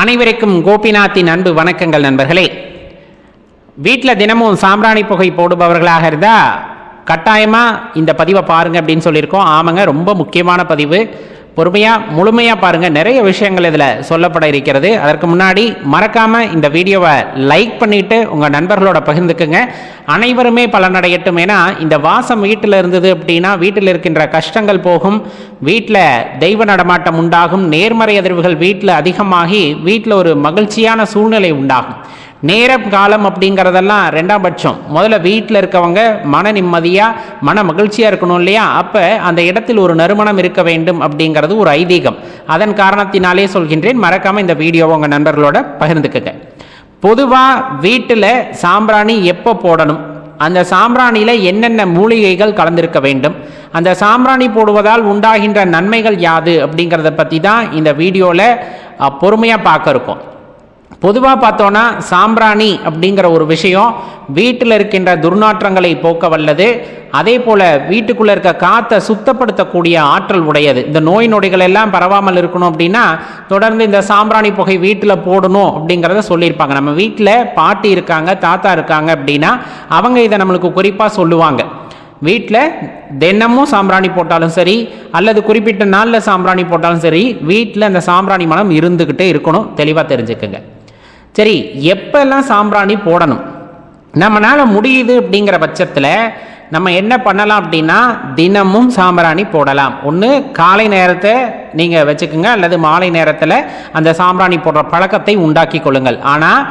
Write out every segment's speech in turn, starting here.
அனைவருக்கும் கோபிநாத்தின் அன்பு வணக்கங்கள் நண்பர்களே. வீட்டில் தினமும் சாம்பிராணி புகை போடுபவர்களாக இருந்தால் கட்டாயமாக இந்த பதிவை பாருங்க அப்படின்னு சொல்லியிருக்கோம். ஆமாங்க ரொம்ப முக்கியமான பதிவு. பொறுமையாக முழுமையாக பாருங்கள் நிறைய விஷயங்கள் இதில் சொல்லப்பட இருக்கிறது. அதற்கு முன்னாடி மறக்காமல் இந்த வீடியோவை லைக் பண்ணிவிட்டு உங்கள் நண்பர்களோட பகிர்ந்துக்குங்க. அனைவருமே பலனடையட்டும். ஏன்னா இந்த வாசம் வீட்டில் இருந்தது அப்படின்னா வீட்டில் இருக்கின்ற கஷ்டங்கள் போகும். வீட்டில் தெய்வ நடமாட்டம் உண்டாகும். நேர்மறை அதிர்வுகள் வீட்டில் அதிகமாகி வீட்டில் ஒரு மகிழ்ச்சியான சூழ்நிலை உண்டாகும். நேரம் காலம் அப்படிங்கிறதெல்லாம் ரெண்டாம் பட்சம். முதல்ல வீட்டில் இருக்கவங்க மன நிம்மதியாக மன மகிழ்ச்சியாக இருக்கணும் இல்லையா? அப்போ அந்த இடத்தில் ஒரு நறுமணம் இருக்க வேண்டும் அப்படிங்கிறது ஒரு ஐதீகம். அதன் காரணத்தினாலே சொல்கின்றேன் மறக்காமல் இந்த வீடியோவை உங்கள் நண்பர்களோட பகிர்ந்துக்குங்க. பொதுவாக வீட்டில் சாம்பிராணி எப்போ போடணும்? அந்த சாம்பிராணியில் என்னென்ன மூலிகைகள் கலந்திருக்க வேண்டும்? அந்த சாம்பிராணி போடுவதால் உண்டாகின்ற நன்மைகள் யாது அப்படிங்கிறத பற்றி தான் இந்த வீடியோவில் பொறுமையாக பார்க்க இருக்கோம். பொதுவாக பார்த்தோன்னா சாம்பிராணி அப்படிங்கிற ஒரு விஷயம் வீட்டில் இருக்கின்ற துர்நாற்றங்களை போக்க வல்லது. அதே போல் வீட்டுக்குள்ளே இருக்க காற்றை சுத்தப்படுத்தக்கூடிய ஆற்றல் உடையது. இந்த நோய் நொடிகள் எல்லாம் பரவாமல் இருக்கணும் அப்படின்னா தொடர்ந்து இந்த சாம்பிராணி புகை வீட்டில் போடணும் அப்படிங்கிறத சொல்லியிருப்பாங்க. நம்ம வீட்டில் பாட்டி இருக்காங்க தாத்தா இருக்காங்க அப்படின்னா அவங்க இதை நம்மளுக்கு குறிப்பாக சொல்லுவாங்க. வீட்டில் தினமும் சாம்பிராணி போட்டாலும் சரி அல்லது குறிப்பிட்ட நாளில் சாம்பிராணி போட்டாலும் சரி வீட்டில் அந்த சாம்பிராணி மனம் இருந்துக்கிட்டே இருக்கணும். தெளிவாக தெரிஞ்சுக்கோங்க. சரி எப்பெல்லாம் சாம்பிராணி போடணும்? நம்மளால் முடியுது அப்படிங்கிற பட்சத்தில் நம்ம என்ன பண்ணலாம் அப்படின்னா தினமும் சாம்பிராணி போடலாம். ஒன்று காலை நேரத்தை நீங்கள் வச்சுக்கோங்க அல்லது மாலை நேரத்தில் அந்த சாம்பிராணி போடுற பழக்கத்தை உண்டாக்கி கொள்ளுங்கள். ஆனால்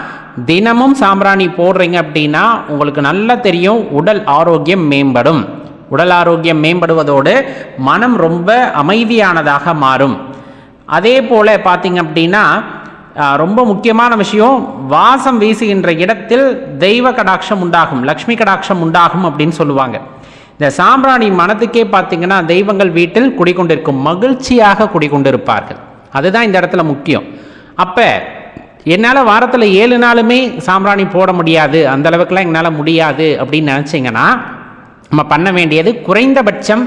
தினமும் சாம்பிராணி போடுறீங்க அப்படின்னா உங்களுக்கு நல்லா தெரியும் உடல் ஆரோக்கியம் மேம்படும். உடல் ஆரோக்கியம் மேம்படுவதோடு மனம் ரொம்ப அமைதியானதாக மாறும். அதே போல் பார்த்தீங்க அப்படின்னா ரொம்ப முக்கியமான விஷயம் வாசம் வீசுகின்ற இடத்தில் தெய்வ கடாட்சம் உண்டாகும் லக்ஷ்மி கடாட்சம் உண்டாகும் அப்படின்னு சொல்லுவாங்க. இந்த சாம்பிராணி மனத்துக்கே பார்த்தீங்கன்னா தெய்வங்கள் வீட்டில் குடிக்கொண்டிருக்கும் மகிழ்ச்சியாக குடிக்கொண்டிருப்பார்கள் அதுதான் இந்த இடத்துல முக்கியம். அப்போ என்னால் வாரத்தில் ஏழு நாளுமே சாம்பிராணி போட முடியாது. அந்த அளவுக்குலாம் என்னால் முடியாது அப்படின்னு நினச்சிங்கன்னா நம்ம பண்ண வேண்டியது குறைந்தபட்சம்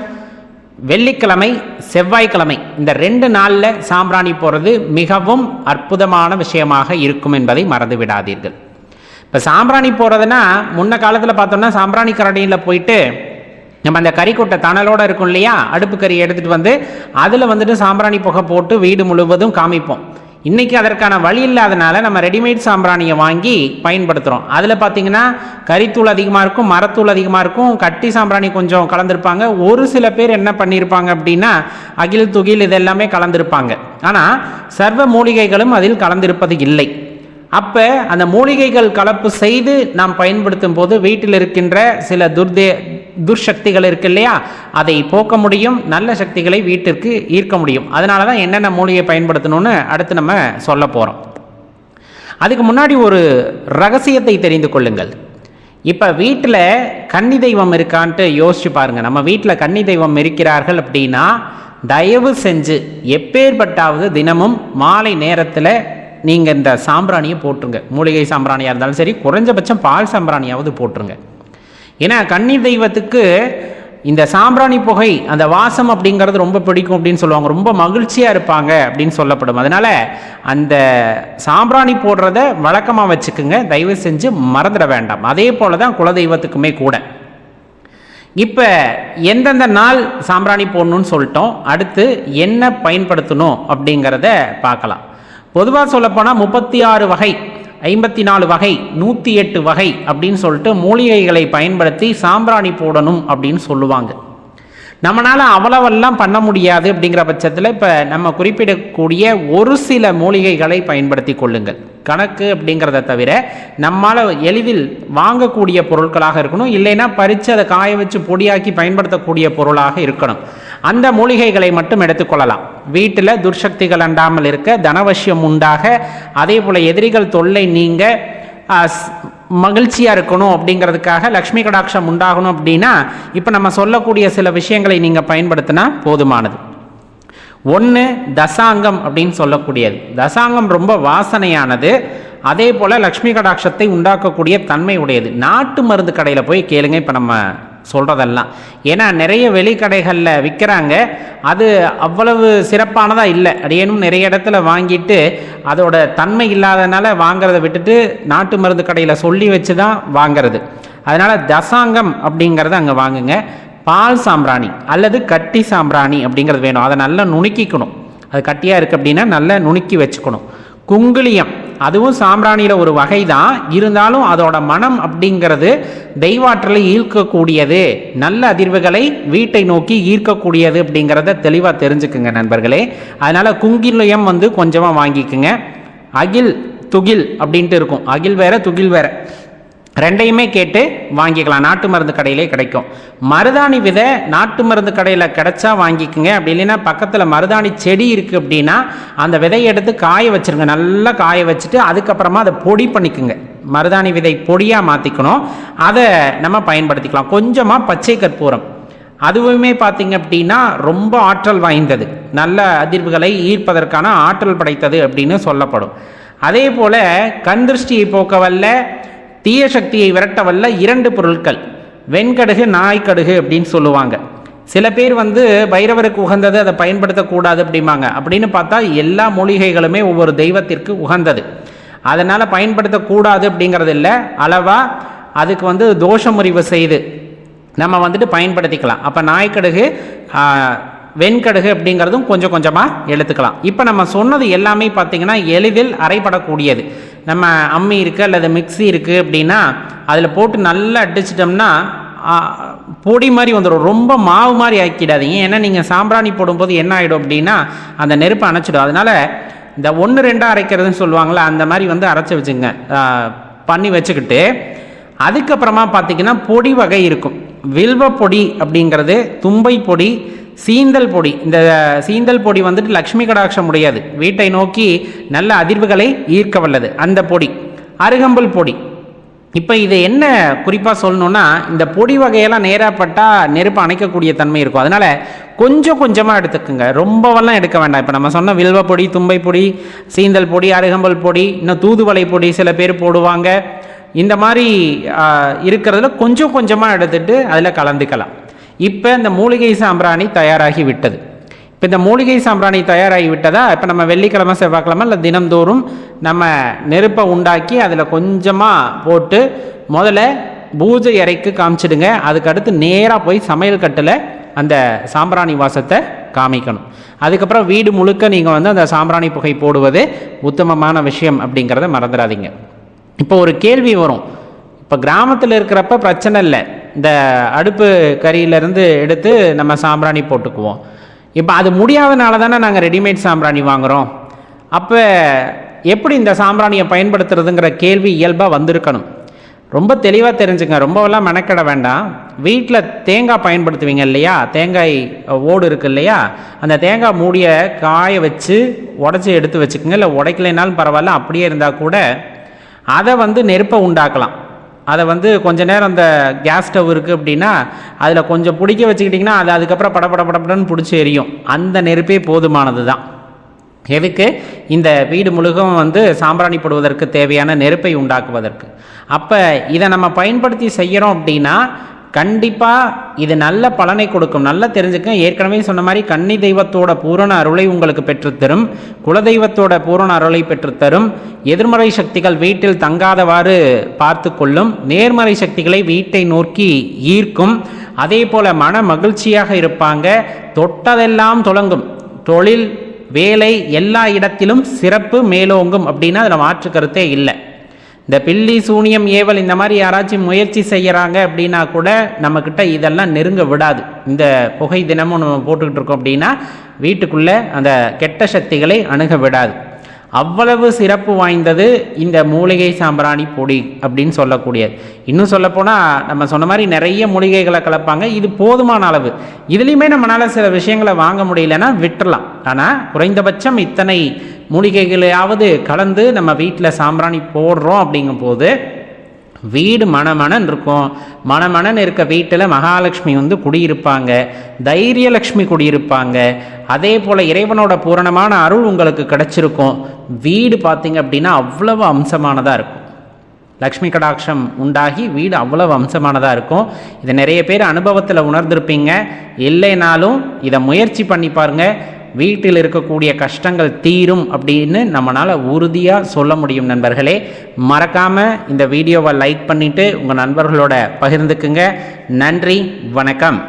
வெள்ளிக்கிழமை செவ்வாய்க்கிழமை இந்த ரெண்டு நாளில் சாம்பிராணி போகிறது மிகவும் அற்புதமான விஷயமாக இருக்கும் என்பதை மறந்து விடாதீர்கள். இப்போ சாம்பிராணி போகிறதுனா முன்ன காலத்தில் பார்த்தோம்னா சாம்பிராணி கரடியில் போயிட்டு நம்ம அந்த கறிக்கொட்டை தணலோடு இருக்கும் இல்லையா அடுப்பு கறி எடுத்துகிட்டு வந்து அதில் வந்துட்டு சாம்பிராணி புகை போட்டு வீடு முழுவதும் காமிப்போம். இன்றைக்கி அதற்கான வழி இல்லாதனால நம்ம ரெடிமேட் சாம்பிராணியை வாங்கி பயன்படுத்துகிறோம் அதில் பார்த்தீங்கன்னா கறித்தூள் அதிகமாக இருக்கும் மரத்தூள் அதிகமாக இருக்கும் கட்டி சாம்பிராணி கொஞ்சம் கலந்துருப்பாங்க. ஒரு சில பேர் என்ன பண்ணியிருப்பாங்க அப்படின்னா அகில் துகில் இதெல்லாமே கலந்திருப்பாங்க. ஆனால் சர்வ மூலிகைகளும் அதில் கலந்திருப்பது இல்லை. அப்போ அந்த மூலிகைகள் கலப்பு செய்து நாம் பயன்படுத்தும் போது வீட்டில் இருக்கின்ற சில துர்தே துர்சக்திகள் இருக்கு இல்லையா? அதை போக்க முடியும் நல்ல சக்திகளை வீட்டிற்கு ஈர்க்க முடியும். அதனால தான் என்னென்ன மூலிகை பயன்படுத்தணும்னு அடுத்து நம்ம சொல்ல போகிறோம் அதுக்கு முன்னாடி ஒரு ரகசியத்தை தெரிந்து கொள்ளுங்கள். இப்போ வீட்டில் கன்னி தெய்வம் இருக்கான்ட்டு யோசிச்சு பாருங்கள் நம்ம வீட்டில் கன்னி தெய்வம் இருக்கிறார்கள் அப்படின்னா தயவு செஞ்சு எப்பேற்பட்டாவது தினமும் மாலை நேரத்தில் நீங்கள் இந்த சாம்பிராணியை போட்டுருங்க. மூலிகை சாம்பிராணியாக இருந்தாலும் சரி குறைஞ்சபட்சம் பால் சாம்பிராணியாவது போட்டுருங்க. ஏன்னா கன்னி தெய்வத்துக்கு இந்த சாம்பிராணி புகை அந்த வாசம் அப்படிங்கிறது ரொம்ப பிடிக்கும் அப்படின்னு சொல்லுவாங்க. ரொம்ப மகிழ்ச்சியாக இருப்பாங்க அப்படின்னு சொல்லப்படும். அதனால் அந்த சாம்பிராணி போடுறத வழக்கமாக வச்சுக்கோங்க. தயவு செஞ்சு மறந்துட வேண்டாம். அதே போல தான் குலதெய்வத்துக்குமே கூட. இப்போ எந்தெந்த நாள் சாம்பிராணி போடணும்னு சொல்லிட்டோம். அடுத்து என்ன பயன்படுத்தணும் அப்படிங்கிறத பார்க்கலாம். பொதுவாக சொல்லப்போனால் முப்பத்தி ஆறு வகை ஐம்பத்தி நாலு வகை நூற்றி எட்டு வகை அப்படின்னு சொல்லிட்டு மூலிகைகளை பயன்படுத்தி சாம்பிராணி போடணும் அப்படின்னு சொல்லுவாங்க. நம்மளால் அவ்வளவெல்லாம் பண்ண முடியாது அப்படிங்கிற பட்சத்தில் இப்போ நம்ம குறிப்பிடக்கூடிய ஒரு சில மூலிகைகளை பயன்படுத்தி கொள்ளுங்கள். கணக்கு அப்படிங்கிறத தவிர நம்மால் எளிதில் வாங்கக்கூடிய பொருட்களாக இருக்கணும். இல்லைன்னா பறித்து அதை காய வச்சு பொடியாக்கி பயன்படுத்தக்கூடிய பொருளாக இருக்கணும். அந்த மூலிகைகளை மட்டும் எடுத்துக்கொள்ளலாம் வீட்டில் துர்சக்திகள் அண்டாமல் இருக்க தனவசியம் உண்டாக அதே போல் எதிரிகள் தொல்லை நீங்க மகிழ்ச்சியாக இருக்கணும் அப்படிங்கிறதுக்காக லக்ஷ்மி கடாட்சம் உண்டாகணும் அப்படின்னா இப்போ நம்ம சொல்லக்கூடிய சில விஷயங்களை நீங்கள் பயன்படுத்தினா போதுமானது. ஒன்று தசாங்கம் அப்படின்னு சொல்லக்கூடியது. தசாங்கம் ரொம்ப வாசனையானது. அதே போல் லக்ஷ்மி கடாட்சத்தை உண்டாக்கக்கூடிய தன்மை உடையது. நாட்டு மருந்து கடையில் போய் கேளுங்க இப்போ நம்ம சொல்கிறதெல்லாம் ஏன்னா நிறைய வெளிக்கடைகளில் விற்கிறாங்க அது அவ்வளவு சிறப்பானதாக இல்லை. அடியேனும் நிறைய இடத்துல வாங்கிட்டு அதோட தன்மை இல்லாதனால வாங்கிறத விட்டுட்டு நாட்டு மருந்து கடையில் சொல்லி வச்சு தான் வாங்கிறது. அதனால் தசாங்கம் அப்படிங்கிறத அங்கே வாங்குங்க. பால் சாம்பிராணி அல்லது கட்டி சாம்பிராணி அப்படிங்கிறது வேணும். அதை நல்லா நுணுக்கிக்கணும். அது கட்டியாக இருக்குது அப்படின்னா நல்லா நுணுக்கி வச்சுக்கணும். குங்குளியம் அதுவும் சாம்பிராணியில் ஒரு வகை தான் இருந்தாலும் அதோட மனம் அப்படிங்கிறது தெய்வாற்றலை ஈர்க்கக்கூடியது. நல்ல அதிர்வுகளை வீட்டை நோக்கி ஈர்க்கக்கூடியது அப்படிங்கிறத தெளிவாக தெரிஞ்சுக்குங்க நண்பர்களே. அதனால் குங்கிலயம் வந்து கொஞ்சமாக வாங்கிக்குங்க. அகில் துகில் அப்படின்ட்டு இருக்கும். அகில் வேற துகில் வேற. ரெண்டையுமே கேட்டு வாங்கிக்கலாம். நாட்டு மருந்து கடையிலே கிடைக்கும். மருதாணி விதை நாட்டு மருந்து கடையில் கிடைச்சா வாங்கிக்கோங்க. அப்படி இல்லைன்னா பக்கத்தில் மருதாணி செடி இருக்குது அப்படின்னா அந்த விதையை எடுத்து காய வச்சிருங்க. நல்லா காய வச்சுட்டு அதுக்கப்புறமா அதை பொடி பண்ணிக்கோங்க. மருதாணி விதை பொடியாக மாற்றிக்கணும் அதை நம்ம பயன்படுத்திக்கலாம். கொஞ்சமாக பச்சை கற்பூரம். அதுவுமே பார்த்தீங்க அப்படின்னா ரொம்ப ஆற்றல் வாய்ந்தது. நல்ல அதிர்வுகளை ஈர்ப்பதற்கான ஆற்றல் படைத்தது அப்படின்னு சொல்லப்படும். அதே போல் கண் திருஷ்டியை போக்கவல்ல தீய சக்தியை விரட்ட வல்ல இரண்டு பொருட்கள். வெண்கடுகு நாய்க்கடுகு அப்படின்னு சொல்லுவாங்க. சில பேர் வந்து பைரவருக்கு உகந்தது அதை பயன்படுத்தக்கூடாது அப்படிம்பாங்க. அப்படின்னு பார்த்தா எல்லா மூலிகைகளுமே ஒவ்வொரு தெய்வத்திற்கு உகந்தது. அதனால் பயன்படுத்தக்கூடாது அப்படிங்கிறது இல்லை. அளவாக அதுக்கு வந்து தோஷ முறிவு செய்து நம்ம வந்துட்டு பயன்படுத்திக்கலாம். அப்போ நாய்க்கடுகு வெண்கடுகு அப்படிங்கிறதும் கொஞ்சம் கொஞ்சமாக எடுத்துக்கலாம். இப்போ நம்ம சொன்னது எல்லாமே பார்த்தீங்கன்னா எளிதில் அறைபடக்கூடியது. நம்ம அம்மி இருக்குது அல்லது மிக்ஸி இருக்குது அப்படின்னா அதில் போட்டு நல்லா அடிச்சிட்டோம்னா பொடி மாதிரி வந்துடும் ரொம்ப மாவு மாதிரி ஆக்கிடாதீங்க. ஏன்னா நீங்கள் சாம்பிராணி போடும்போது என்ன ஆகிடும் அப்படின்னா அந்த நெருப்பை அணைச்சிடும். அதனால் இந்த ஒன்று ரெண்டாக அரைக்கிறதுன்னு சொல்லுவாங்கள்ல அந்த மாதிரி வந்து அரைச்சி வச்சுங்க. பண்ணி வச்சுக்கிட்டு அதுக்கப்புறமா பார்த்தீங்கன்னா பொடி வகை இருக்கும். வில்வ பொடி அப்படிங்கிறது தும்பை பொடி சீந்தல் பொடி. இந்த சீந்தல் பொடி வந்துட்டு லக்ஷ்மி கடாட்சம் உடையது. வீட்டை நோக்கி நல்ல அதிர்வுகளை ஈர்க்க வல்லது. அந்த பொடி அருகம்புல் பொடி. இப்போ இது என்ன குறிப்பாக சொல்லணும்னா இந்த பொடி வகையெல்லாம் நேராக பட்டால் நெருப்பு அணைக்கக்கூடிய தன்மை இருக்கும். அதனால் கொஞ்சம் கொஞ்சமாக எடுத்துக்கோங்க. ரொம்பவெல்லாம் எடுக்க வேண்டாம். இப்போ நம்ம சொன்ன வில்வ பொடி தும்பை பொடி சீந்தல் பொடி அருகம்பல் பொடி இன்னும் தூதுவளை பொடி சில பேர் போடுவாங்க. இந்த மாதிரி இருக்கிறதுல கொஞ்சம் கொஞ்சமாக எடுத்துட்டு அதில் கலந்துக்கலாம். இப்போ இந்த மூலிகை சாம்பிராணி தயாராகி விட்டது. இப்போ இந்த மூலிகை சாம்பிராணி தயாராகி விட்டதா? இப்போ நம்ம வெள்ளிக்கிழமை செவ்வாய்க்கிழமை இல்லை தினம்தோறும் நம்ம நெருப்பை உண்டாக்கி அதில் கொஞ்சமாக போட்டு முதல்ல பூஜை அறைக்கு காமிச்சிடுங்க. அதுக்கு அடுத்து நேராக போய் சமையல் கட்டில் அந்த சாம்பிராணி வாசத்தை காமிக்கணும். அதுக்கப்புறம் வீடு முழுக்க நீங்கள் வந்து அந்த சாம்பிராணி புகை போடுவது உத்தமமான விஷயம் அப்படிங்கிறத மறந்துடாதீங்க. இப்போ ஒரு கேள்வி வரும். இப்போ கிராமத்தில் இருக்கிறப்ப பிரச்சனை இல்லை. இந்த அடுப்பு கறியிலேருந்து எடுத்து நம்ம சாம்பிராணி போட்டுக்குவோம். இப்போ அது முடியாதனால தானே நாங்கள் ரெடிமேட் சாம்பிராணி வாங்குகிறோம் அப்போ எப்படி இந்த சாம்பிராணியை பயன்படுத்துறதுங்கிற கேள்வி இயல்பாக வந்திருக்கணும். ரொம்ப தெளிவாக தெரிஞ்சுங்க. ரொம்பவெல்லாம் மெனக்கெட வேண்டாம். வீட்டில் தேங்காய் பயன்படுத்துவீங்க இல்லையா? தேங்காய் ஓடு இருக்கு இல்லையா? அந்த தேங்காய் மூடியை காய வச்சு உடச்சி எடுத்து வச்சுக்கோங்க. இல்லை உடைக்கலைனாலும் பரவாயில்ல. அப்படியே இருந்தால் கூட அதை வந்து நெருப்பை உண்டாக்கலாம். அதை வந்து கொஞ்ச நேரம் அந்த கேஸ் ஸ்டவ் இருக்குது அப்படின்னா அதில் கொஞ்சம் பிடிக்க வச்சுக்கிட்டிங்கன்னா அது அதுக்கப்புறம் படபட படபடன்னு பிடிச்சி எரியும். அந்த நெருப்பே போதுமானது தான் எதுக்கு? இந்த வீடு முழுகவும் வந்து சாம்பிராணி போடுவதற்கு தேவையான நெருப்பை உண்டாக்குவதற்கு. அப்போ இதை நம்ம பயன்படுத்தி செய்கிறோம் அப்படின்னா கண்டிப்பாக இது நல்ல பலனை கொடுக்கும். நல்லா தெரிஞ்சுக்க ஏற்கனவே சொன்ன மாதிரி கன்னி தெய்வத்தோட பூரண அருளை உங்களுக்கு பெற்றுத்தரும். குலதெய்வத்தோட பூரண அருளை பெற்றுத்தரும். எதிர்மறை சக்திகள் வீட்டில் தங்காதவாறு பார்த்து கொள்ளும் நேர்மறை சக்திகளை வீட்டை நோக்கி ஈர்க்கும். அதே போல் மன மகிழ்ச்சியாக இருப்பாங்க. தொட்டதெல்லாம் தொடங்கும் தொழில் வேலை எல்லா இடத்திலும் சிறப்பு மேலோங்கும் அப்படின்னா அதில் மாற்று கருத்தே இல்லை. இந்த பில்லி சூனியம் ஏவல் இந்த மாதிரி யாராச்சும் முயற்சி செய்கிறாங்க அப்படின்னா கூட நம்மக்கிட்ட இதெல்லாம் நெருங்க விடாது. இந்த புகை தினமும் நம்ம போட்டுக்கிட்டு இருக்கோம் அப்படின்னா வீட்டுக்குள்ளே அந்த கெட்ட சக்திகளை அணுக விடாது. அவ்வளவு சிறப்பு வாய்ந்தது இந்த மூலிகை சாம்பிராணி பொடி அப்படின்னு சொல்லக்கூடியது. இன்னும் சொல்லப்போனால் நம்ம சொன்ன மாதிரி நிறைய மூலிகைகளை கலப்பாங்க. இது போதுமான அளவு. இதுலேயுமே நம்மளால் சில விஷயங்களை வாங்க முடியலன்னா விட்டுறலாம். ஆனால் குறைந்தபட்சம் இத்தனை மூலிகைகளையாவது கலந்து நம்ம வீட்டில் சாம்பிராணி போடுறோம் அப்படிங்கும்போது வீடு மணமணன் இருக்கும். மணமணன் இருக்க வீட்டில் மகாலட்சுமி வந்து குடியிருப்பாங்க. தைரியலக்ஷ்மி குடியிருப்பாங்க. அதே போல் இறைவனோட பூரணமான அருள் உங்களுக்கு கிடச்சிருக்கும். வீடு பார்த்தீங்க அப்படின்னா அவ்வளவு அம்சமானதாக இருக்கும். லக்ஷ்மி கடாட்சம் உண்டாகி வீடு அவ்வளவு அம்சமானதாக இருக்கும். இதை நிறைய பேர் அனுபவத்தில் உணர்ந்திருப்பீங்க. இல்லைனாலும் இதை முயற்சி பண்ணி பாருங்கள் வீட்டில் இருக்கக்கூடிய கஷ்டங்கள் தீரும் அப்படின்னு நம்மளால் உறுதியாக சொல்ல முடியும் நண்பர்களே. மறக்காமல் இந்த வீடியோவை லைக் பண்ணிவிட்டு உங்கள் நண்பர்களோட பகிர்ந்துக்குங்க. நன்றி வணக்கம்.